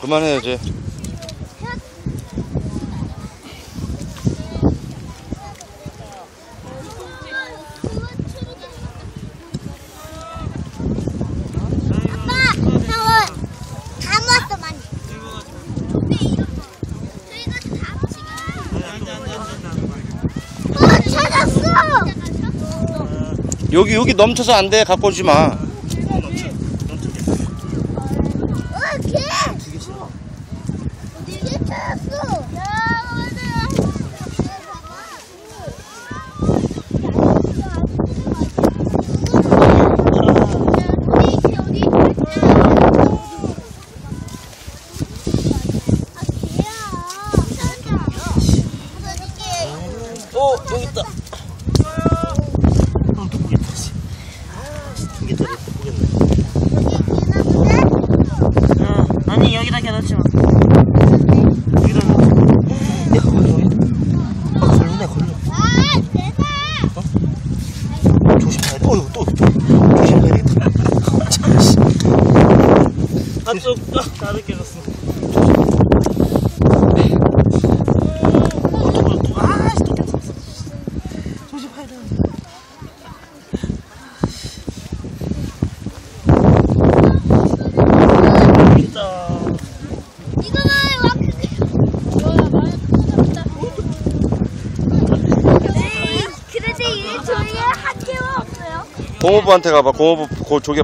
그만해 이제. 아빠, 형은 다 모았어 많이. 저희가 다 지금. 어, 찾았어. 여기 여기 넘쳐서 안 돼. 갖고 오지 마. 어, 개. 야, 어 여기 있다. 어, 아니 여기다 겨놓지 마. 야 여기. 아 걸리네 걸려. 아, 내가. 조심해야 돼. 어휴 또 조심해야 되겠다. 참 씨. 아또 나도 깨졌어. 아씨 또 깨졌어. 조심해야 돼. 있다. 이거는 공호부한테 가봐. 공호부 그 조개.